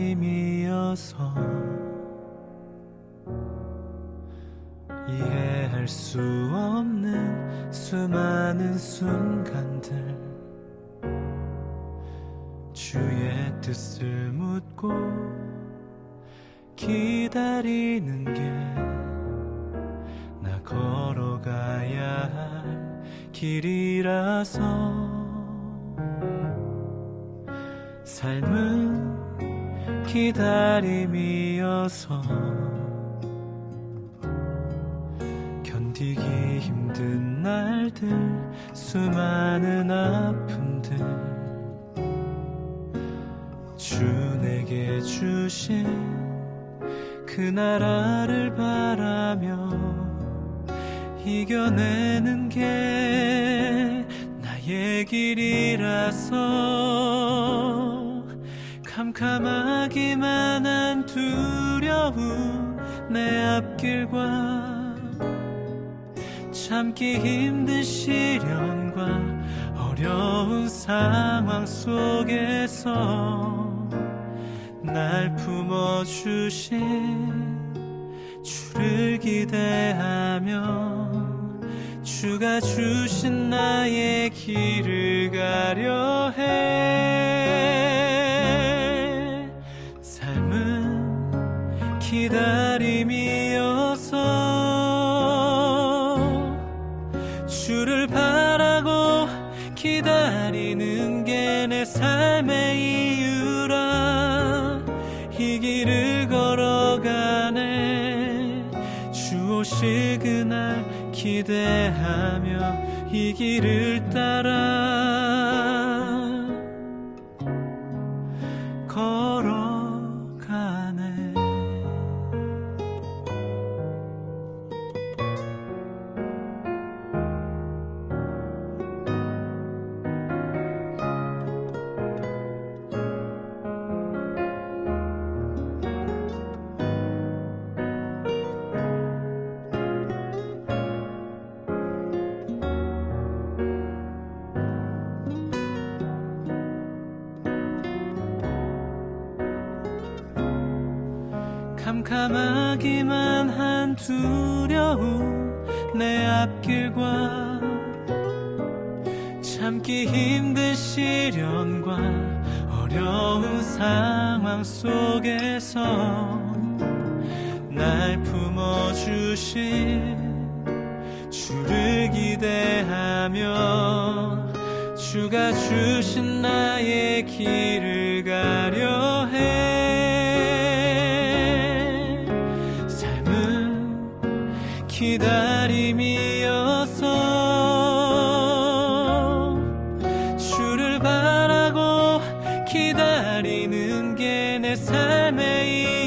기다림이어서 이해할 수 없는 수많은 순간들 주의 뜻을 묻고 기다리는 게 나 걸어가야 할 길이라서 삶은 기다림이어서 견디기 힘든 날들 수많은 아픔들 주 내게 주신 그 나라를 바라며 이겨내는 게 나의 길이라서 캄캄하기만 한 두려움 내 앞길과 참기 힘든 시련과 어려운 상황 속에서 날 품어주신 주를 기대하며 주가 주신 나의 길을 가려 해 기대하며 이 길을 따라 캄캄하기만 한 두려움 내 앞길과 참기 힘든 시련과 어려운 상황 속에서 날 품어주신 주를 기대하며 주가 주신 나의 길을 가려 기다림이어서 주를 바라고 기다리는 게 내 삶의 이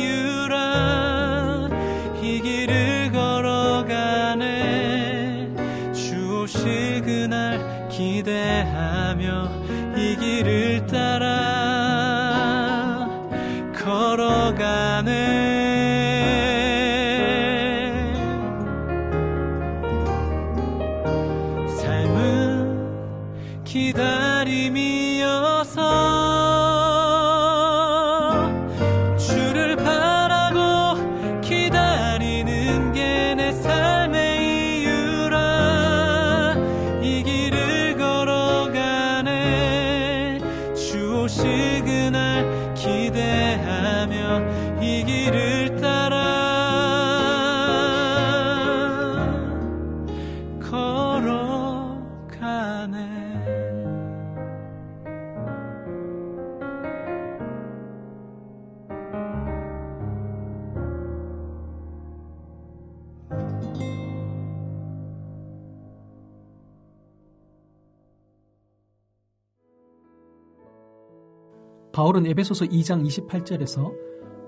바울은 에베소서 2장 28절에서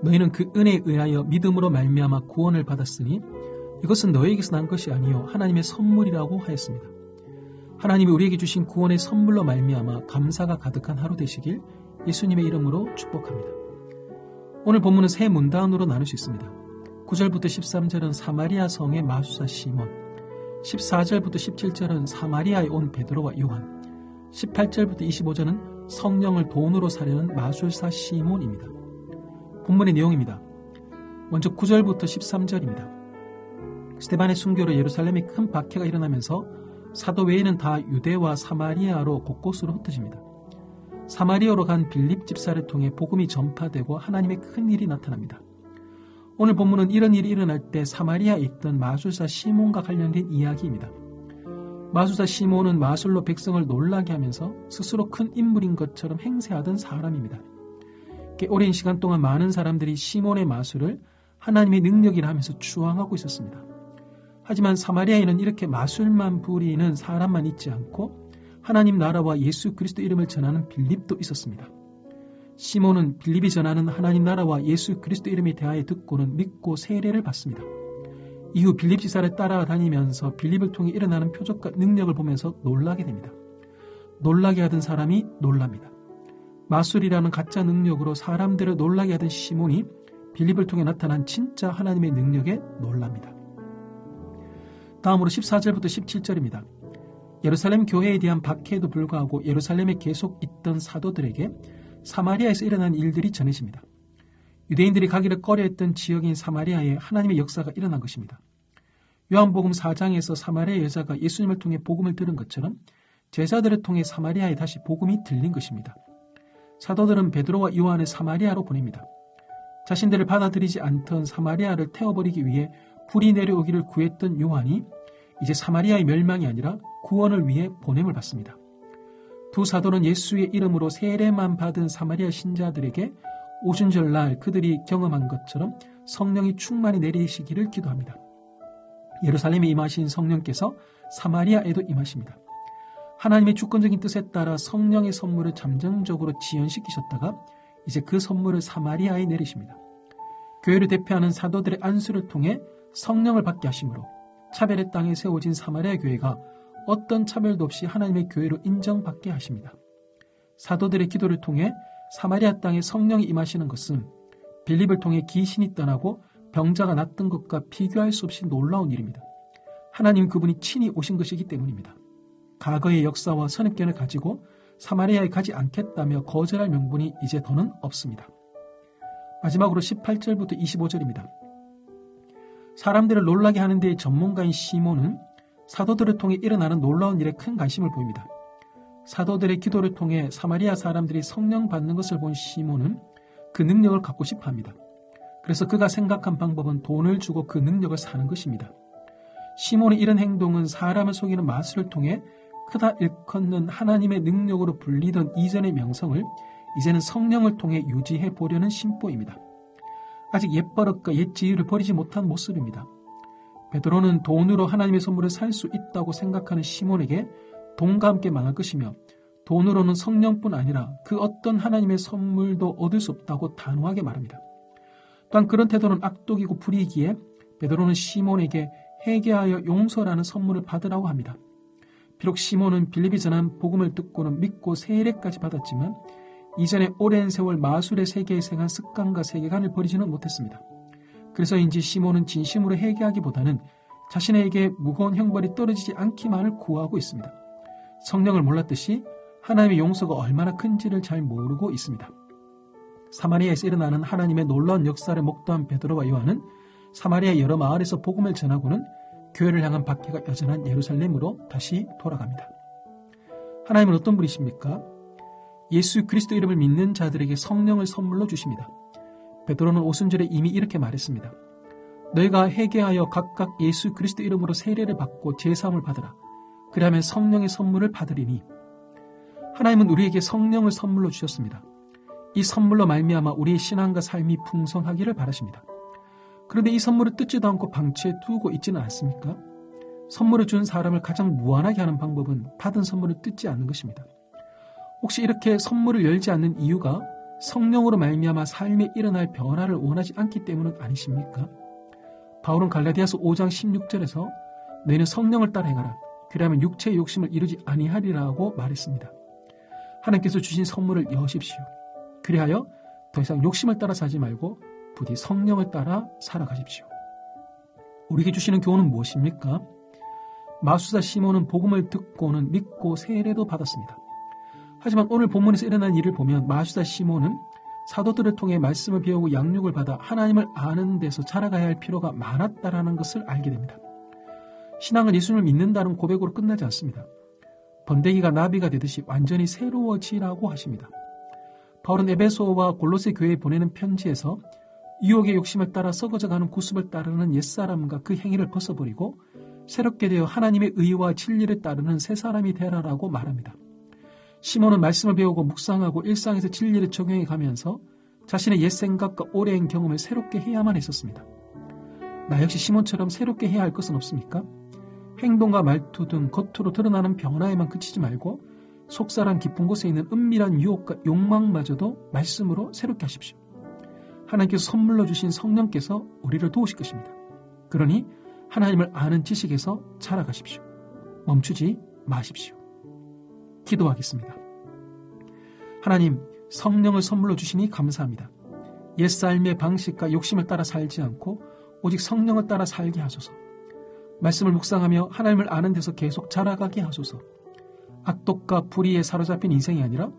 너희는 그 은혜에 의하여 믿음으로 말미암아 구원을 받았으니 이것은 너희에게서 난 것이 아니요 하나님의 선물이라고 하였습니다. 하나님이 우리에게 주신 구원의 선물로 말미암아 감사가 가득한 하루 되시길 예수님의 이름으로 축복합니다. 오늘 본문은 세 문단으로 나눌 수 있습니다. 9절부터 13절은 사마리아 성의 마수사 시몬, 14절부터 17절은 사마리아에 온 베드로와 요한, 18절부터 25절은 성령을 돈으로 사려는 마술사 시몬입니다. 본문의 내용입니다. 먼저 9절부터 13절입니다. 스테반의 순교로 예루살렘에 큰 박해가 일어나면서 사도 외에는 다 유대와 사마리아로 곳곳으로 흩어집니다. 사마리아로 간 빌립 집사를 통해 복음이 전파되고 하나님의 큰 일이 나타납니다. 오늘 본문은 이런 일이 일어날 때 사마리아에 있던 마술사 시몬과 관련된 이야기입니다. 마술사 시몬은 마술로 백성을 놀라게 하면서 스스로 큰 인물인 것처럼 행세하던 사람입니다. 꽤 오랜 시간 동안 많은 사람들이 시몬의 마술을 하나님의 능력이라 하면서 추앙하고 있었습니다. 하지만 사마리아에는 이렇게 마술만 부리는 사람만 있지 않고 하나님 나라와 예수 그리스도 이름을 전하는 빌립도 있었습니다. 시몬은 빌립이 전하는 하나님 나라와 예수 그리스도 이름에 대하여 듣고는 믿고 세례를 받습니다. 이후 빌립 지사를 따라다니면서 빌립을 통해 일어나는 표적과 능력을 보면서 놀라게 됩니다. 놀라게 하던 사람이 놀랍니다. 마술이라는 가짜 능력으로 사람들을 놀라게 하던 시몬이 빌립을 통해 나타난 진짜 하나님의 능력에 놀랍니다. 다음으로 14절부터 17절입니다. 예루살렘 교회에 대한 박해에도 불구하고 예루살렘에 계속 있던 사도들에게 사마리아에서 일어난 일들이 전해집니다. 유대인들이 가기를 꺼려했던 지역인 사마리아에 하나님의 역사가 일어난 것입니다. 요한복음 4장에서 사마리아 여자가 예수님을 통해 복음을 들은 것처럼 제자들을 통해 사마리아에 다시 복음이 들린 것입니다. 사도들은 베드로와 요한을 사마리아로 보냅니다. 자신들을 받아들이지 않던 사마리아를 태워버리기 위해 불이 내려오기를 구했던 요한이 이제 사마리아의 멸망이 아니라 구원을 위해 보냄을 받습니다. 두 사도는 예수의 이름으로 세례만 받은 사마리아 신자들에게 오순절날 그들이 경험한 것처럼 성령이 충만히 내리시기를 기도합니다. 예루살렘에 임하신 성령께서 사마리아에도 임하십니다. 하나님의 주권적인 뜻에 따라 성령의 선물을 잠정적으로 지연시키셨다가 이제 그 선물을 사마리아에 내리십니다. 교회를 대표하는 사도들의 안수를 통해 성령을 받게 하심으로 차별의 땅에 세워진 사마리아 교회가 어떤 차별도 없이 하나님의 교회로 인정받게 하십니다. 사도들의 기도를 통해 사마리아 땅에 성령이 임하시는 것은 빌립을 통해 귀신이 떠나고 병자가 낫던 것과 비교할 수 없이 놀라운 일입니다. 하나님 그분이 친히 오신 것이기 때문입니다. 과거의 역사와 선입견을 가지고 사마리아에 가지 않겠다며 거절할 명분이 이제 더는 없습니다. 마지막으로 18절부터 25절입니다. 사람들을 놀라게 하는 데의 전문가인 시몬은 사도들을 통해 일어나는 놀라운 일에 큰 관심을 보입니다. 사도들의 기도를 통해 사마리아 사람들이 성령 받는 것을 본 시몬은 그 능력을 갖고 싶어 합니다. 그래서 그가 생각한 방법은 돈을 주고 그 능력을 사는 것입니다. 시몬의 이런 행동은 사람을 속이는 마술을 통해 크다 일컫는 하나님의 능력으로 불리던 이전의 명성을 이제는 성령을 통해 유지해 보려는 심보입니다. 아직 옛버릇과 옛 지위를 버리지 못한 모습입니다. 베드로는 돈으로 하나님의 선물을 살 수 있다고 생각하는 시몬에게 돈과 함께 망할 것이며 돈으로는 성령뿐 아니라 그 어떤 하나님의 선물도 얻을 수 없다고 단호하게 말합니다. 또한 그런 태도는 악독이고 불이기에 베드로는 시몬에게 회개하여 용서라는 선물을 받으라고 합니다. 비록 시몬은 빌립이 전한 복음을 듣고는 믿고 세례까지 받았지만 이전에 오랜 세월 마술의 세계에 생한 습관과 세계관을 버리지는 못했습니다. 그래서인지 시몬은 진심으로 회개하기보다는 자신에게 무거운 형벌이 떨어지지 않기만을 구하고 있습니다. 성령을 몰랐듯이 하나님의 용서가 얼마나 큰지를 잘 모르고 있습니다. 사마리아에서 일어나는 하나님의 놀라운 역사를 목도한 베드로와 요한은 사마리아 여러 마을에서 복음을 전하고는 교회를 향한 박해가 여전한 예루살렘으로 다시 돌아갑니다. 하나님은 어떤 분이십니까? 예수 그리스도 이름을 믿는 자들에게 성령을 선물로 주십니다. 베드로는 오순절에 이미 이렇게 말했습니다. 너희가 회개하여 각각 예수 그리스도 이름으로 세례를 받고 제사함을 받으라. 그리하면 성령의 선물을 받으리니 하나님은 우리에게 성령을 선물로 주셨습니다. 이 선물로 말미암아 우리의 신앙과 삶이 풍성하기를 바라십니다. 그런데 이 선물을 뜯지도 않고 방치해 두고 있지는 않습니까? 선물을 준 사람을 가장 무한하게 하는 방법은 받은 선물을 뜯지 않는 것입니다. 혹시 이렇게 선물을 열지 않는 이유가 성령으로 말미암아 삶에 일어날 변화를 원하지 않기 때문은 아니십니까? 바울은 갈라디아서 5장 16절에서 너희는 성령을 따라 행하라. 그리하면 육체의 욕심을 이루지 아니하리라고 말했습니다. 하나님께서 주신 선물을 여십시오. 그리하여 더 이상 욕심을 따라 사지 말고 부디 성령을 따라 살아가십시오. 우리에게 주시는 교훈은 무엇입니까? 마수사 시몬은 복음을 듣고는 믿고 세례도 받았습니다. 하지만 오늘 본문에서 일어난 일을 보면 마수다 시몬은 사도들을 통해 말씀을 배우고 양육을 받아 하나님을 아는 데서 자라가야 할 필요가 많았다라는 것을 알게 됩니다. 신앙은 예수님을 믿는다는 고백으로 끝나지 않습니다. 번데기가 나비가 되듯이 완전히 새로워지라고 하십니다. 바울은 에베소와 골로새 교회에 보내는 편지에서 유혹의 욕심을 따라 썩어져가는 구습을 따르는 옛사람과 그 행위를 벗어버리고 새롭게 되어 하나님의 의와 진리를 따르는 새 사람이 되라라고 말합니다. 시몬은 말씀을 배우고 묵상하고 일상에서 진리를 적용해 가면서 자신의 옛 생각과 오랜 경험을 새롭게 해야만 했었습니다. 나 역시 시몬처럼 새롭게 해야 할 것은 없습니까? 행동과 말투 등 겉으로 드러나는 변화에만 그치지 말고 속사람 깊은 곳에 있는 은밀한 유혹과 욕망마저도 말씀으로 새롭게 하십시오. 하나님께서 선물로 주신 성령께서 우리를 도우실 것입니다. 그러니 하나님을 아는 지식에서 자라가십시오. 멈추지 마십시오. 기도하겠습니다. 하나님, 성령을 선물로 주시니 감사합니다. 옛 삶의 방식과 욕심을 따라 살지 않고 오직 성령을 따라 살게 하소서. 말씀을 묵상하며 하나님을 아는 데서 계속 자라가게 하소서. 악독과 불의에 사로잡힌 인생이 아니라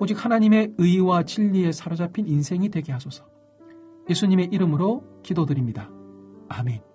오직 하나님의 의와 진리에 사로잡힌 인생이 되게 하소서. 예수님의 이름으로 기도드립니다. 아멘.